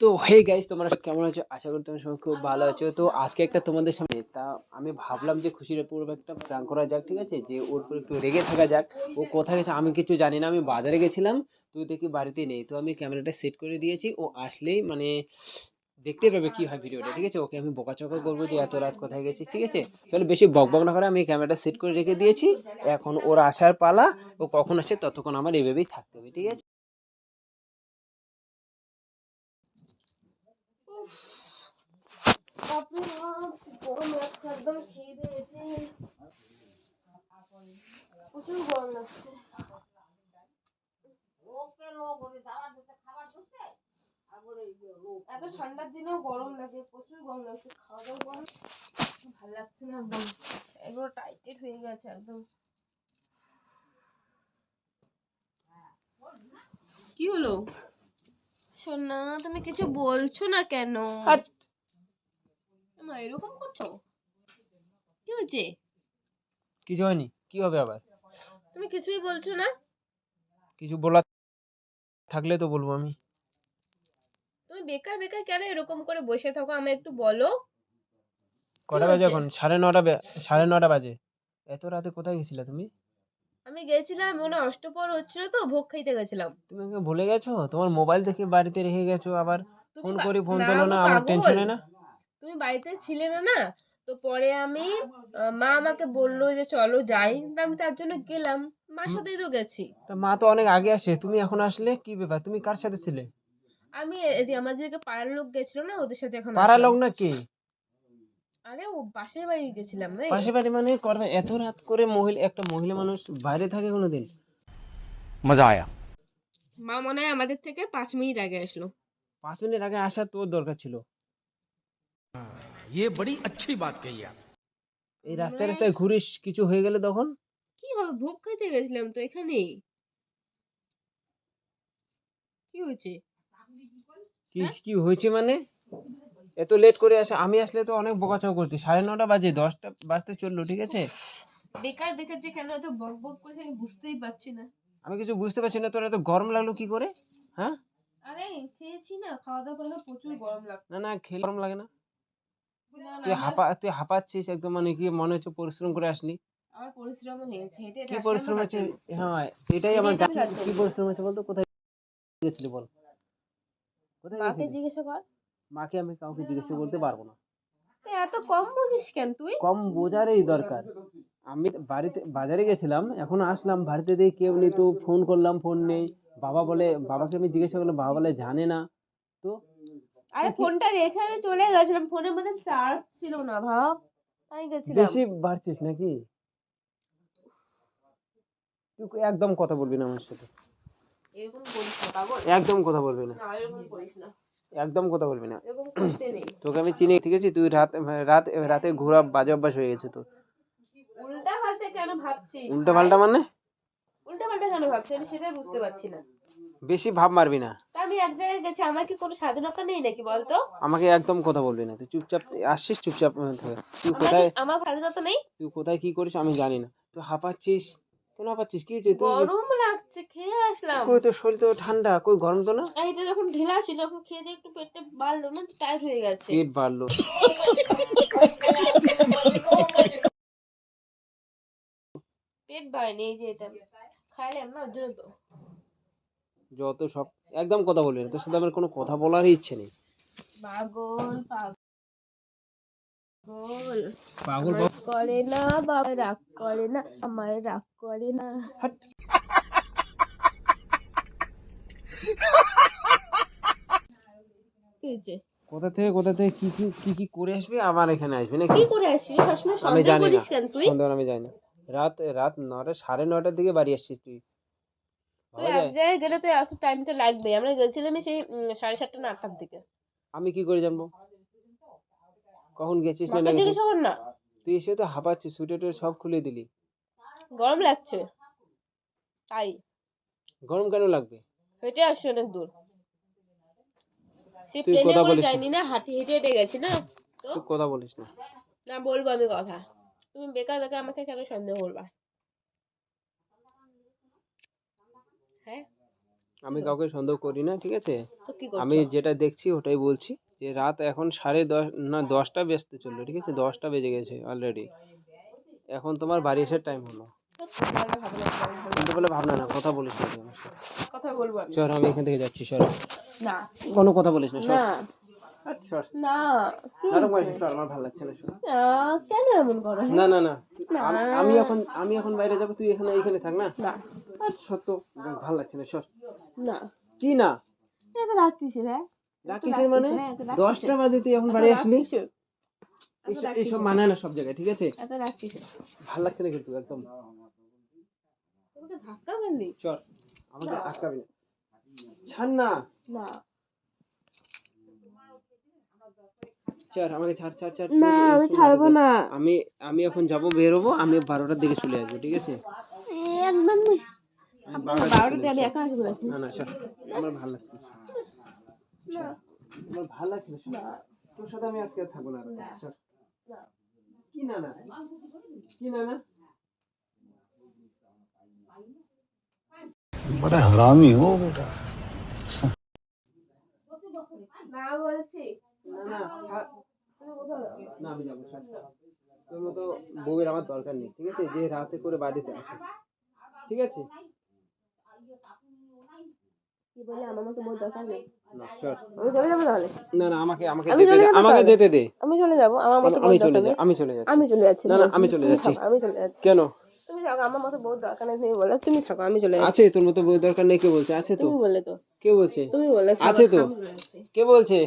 তো hey guys তোমরা সব কেমন আছো? আশা করি তোমরা সবাই খুব ভালো আছো। তো আজকে একটা তোমাদের সামনে তা আমি ভাবলাম যে খুশির উপর একটা প্র্যাঙ্ক করা যাক ঠিক আছে? যে ওর উপর একটু রেগে থাকা যাক। ও কোথায় গেছে আমি কিছু জানি না আমি বাজারে গেছিলাম। তুই দেখি বাড়িতে নেই। তো আমি ক্যামেরাটা সেট করে দিয়েছি। ও আসলেই মানে দেখতে পাবে কি হয় ভিডিওটা, ঠিক আছে? ওকে আমি বকাচকা করব যে এত রাত কোথায় গেছিস, ঠিক আছে? চলো বেশি বক বক না করে আমি ক্যামেরাটা সেট করে রেখে দিয়েছি। এখন ওর আসার পালা, ও কখন আসে ততক্ষণ আমার এভাবেই থাকতে হবে, ঠিক আছে? আপনি গরম লাগছে। একদম খেয়ে দিয়ে এসে প্রচুর গরম লাগছে এত ঠান্ডার দিনেও গরম লাগে প্রচুর গরম লাগছে খাওয়া দাওয়া গরম ভালো লাগছে না একদম। এগুলো টাইটেড হয়ে গেছে একদম। কি হলো? সোনা তুমি কিছু বলছো না কেন। মা এরকম করছ? কি হয়েছে? কিছু হয়নি কি হবে আবার? তুমি কিছুই বলছো না? কিছু বলার থাকলে তো বলব আমি। তুমি বেকার বেকার কেন এরকম করে বসে থাকো? আমায় একটু বলো। কটা বাজে এখন? সাড়ে নটা সাড়ে নটা বাজে। এত রাতে কোথায় গেছিলে তুমি? আমি গেছিলাম মনে অষ্টপর হচ্ছিল তো ভোগ খাইতে গেছিলাম। তুমি আমাকে ভুলে গেছো? তোমার মোবাইল দেখে বাড়িতে রেখে গেছো আবার ফোন করি ফোন তোলো না আমার টেনশনে না? তুমি বাড়িতে ছিলে না না? তো পরে আমি মা আমাকে বলল যে চলো যাই। তা আমি তার জন্য গেলাম। মার সাথেই তো গেছি। তা মা তো অনেক আগে আসে। তুমি এখন আসলে? কি ব্যাপার? তুমি কার সাথে ছিলে? আমি এদি আমাদেরকে পাড়ার লোক গেছিল না ওদের সাথে এখন পাড়া আসলাম। লোক না কে আরে ও পাশের বাড়ি গেছিলাম রে পাশে বাড়ি মানে করবে এত রাত করে মহিলা একটা মহিলা মানুষ বাইরে থাকে কোনোদিন मजा आया মা মনে হয় আমাদের থেকে পাঁচ মিনিট আগে আসলো পাঁচ মিনিট আগে আসা তোর দরকার ছিল ये बड़ी अच्छी बात कही आप এই রাস্তায় রাস্তায় ঘুরিস কিছু হয়ে গেলে তখন কি হবে ভোগ খাইতে গেছিলাম তো এখানেই কি হয়েছে কি কি হয়েছে মানে? এত লেট করে আসে আমি আসলে তো অনেক বকাচকা করতি সাড়ে নটা বাজে দশটা বাজতে চলল ঠিক আছে? বেকার বেকার যে কেন এত বক বক করছে আমি বুঝতেই পারছি না। আমি কিছু বুঝতে পারছি না তোর এত গরম লাগল কি করে? হ্যাঁ? আরে খেয়েছি না খাওয়া দাওয়া করলে প্রচুর গরম লাগছে। না না খেলে গরম লাগে না। তুই হাঁপা তুই হাঁপাচ্ছিস একদম মানে কি মনে হচ্ছে পরিশ্রম করে আসলি? আমার পরিশ্রম হয়েছে হেঁটে কি পরিশ্রম হাঁটতে। হ্যাঁ এটাই আমার কি পরিশ্রম আছে বলতো? কোথায় গেছিলি বল? মাকে জিজ্ঞাসা কর। মাকে আমি কাউকে জিজ্ঞেস করতে পারব না। এত কম বুঝিস কেন তুই? কম বোঝারই দরকার। আমি বাড়িতে বাজারে গেছিলাম এখন আসলাম বাড়িতে দেখি কেউ নেই তো ফোন করলাম ফোন নেই। বাবা বলে বাবাকে আমি জিজ্ঞাসা করলাম বাবা বলে জানে না। তো আরে ফোনটা রেখে আমি চলে গেছিলাম ফোনের মধ্যে চার্জ ছিল না ভাব। আমি গেছিলাম। বেশি বাড়ছিস নাকি? তুই একদম কথা বলবি না আমার সাথে এরকম করিস না পাগল একদম কথা বলবি না। একদম কথা বলবি না। তোকে আমি চিনি ঠিক আছে? তুই রাত রাত রাতে ঘোরা বাজে অভ্যাস হয়ে গেছে তোর। উল্টা পাল্টা কেন ভাবছিস? উল্টো পাল্টা মানে? উল্টা পাল্টা কেন ভাবছিস? আমি সেটাই বুঝতে পারছি না। বেশি ভাব মারবি না। আমি এক জায়গায় গেছি আমার কি কোনো স্বাধীনতা নেই নাকি বলতো? আমাকে একদম কথা বলবি না। তুই চুপচাপ আসছিস চুপচাপ আহ, তুই কোথায়? আমার স্বাধীনতা নেই? তুই কোথায় কি করিস আমি জানি না। তুই হাঁপাচ্ছিস? কেন হাঁপাচ্ছিস? কি হয়েছে? তুই গরম লাগছে খেয়ে আসলাম। কই তোর শরীর তো ঠান্ডা কই গরম তো না? যখন ঢিলা ছিল এখন খেয়ে দিয়ে একটু পেটটা বাড়লো না টাইট হয়ে গেছে। পেট বাড়লো। পেট বাড়েনি এই যে এটা। খাইলাম না ওর তো। যত সব একদম কথা বলবি না তোর সাথে আমার কোনো কথা বলারই ইচ্ছে নেই। পাগল পাগল। পাগল করে না বাবা রাগ করে না আমার রাগ করে না। কি হয়েছে? কোথা থেকে কোথা থেকে কি কি কি কি করে আসবি? আমার এখানে আসবি নাকি? কি করে আসছিস সবসময় সন্দেহ করিস কেন তুই? সন্ধ্যা আমি জানি না। রাত রাত নটা সাড়ে নটার দিকে বাড়ি আসছিস তুই। তুই এক জায়গায় গেলে তো এত টাইমটা লাগবে আমরা গেছিলাম সেই সাড়ে সাতটা না আটটার দিকে। আমি কি করে জানব? কখন গেছিস না গেছিস? না। তুই এসে তো হাঁপাচ্ছিস সুইটার টুইটার সব খুলে দিলি। গরম লাগছে। তাই। গরম কেন লাগবে? হেঁটে আসছি অনেক দূর। আমি হ্যাঁ? আমি কাউকে সন্দেহ করি না ঠিক আছে? আমি যেটা দেখছি ওটাই বলছি যে রাত এখন সাড়ে দশ না দশটা বেজতে চলল ঠিক আছে? দশটা বেজে গেছে অলরেডি এখন তোমার বাড়ি আসার টাইম হলো। সত্যি বলে ভাবনা করো। কিন্তু বলে ভাবনা না কথা বলিস না তুই আমার সাথে। কথা বলব আমি। এখান থেকে যাচ্ছি সর। না। কোনো কথা বলিস না সর। না। সর। না কি নাটক সর আমার ভালো লাগছে না সর। কেন এমন করো? না না না। আমি এখন আমি এখন বাইরে যাব তুই এখানে এখানে থাক না? না। আর সত্য ভালো লাগছে না সর। না। কি না? এত কিসের মানে? দশটা বাজে তুই এখন বাড়ি আসলি? এইসব- মানায় না সব জায়গায় ঠিক আছে? এত রাগ কিসের? ভালো লাগছে না কিন্তু একদম। মারলি চল আমাকে না। ছাড় না। না। ছাড় আমাকে ছাড় ছাড় ছাড়। না আমি ছাড়বো না। আমি আমি এখন যাব বেরোবো আমি বারোটার দিকে চলে আসব ঠিক আছে? একদম। বারোটার দিকে আমি একা আসব না না সর আমার ভালো লাগছে আমার ভালো লাগছে না, তোর সাথে আমি আজকে আর থাকব না সর। কি না। না কি না না বড় হারামি ও বেটা। না বলছি না আমি যাব তোর মতো বউয়ের আমার দরকার নেই ঠিক আছে? যে রাতে করে বাড়িতে আসে ঠিক আছে? আমাকে যেতে দে আমি চলে যাব আমি চলে যাচ্ছি। আমি চলে যাচ্ছি। কেন? তুমি থাকো আমার মতো বউ দরকার নেই তুমি বলে। তুমি থাকো আমি চলে আছে তোর মতো বউ দরকার নেই কে বলছে? আছে তো। তুমি বলে তো। কে বলছে? তুমি বলে আছে তো। কে বলছে?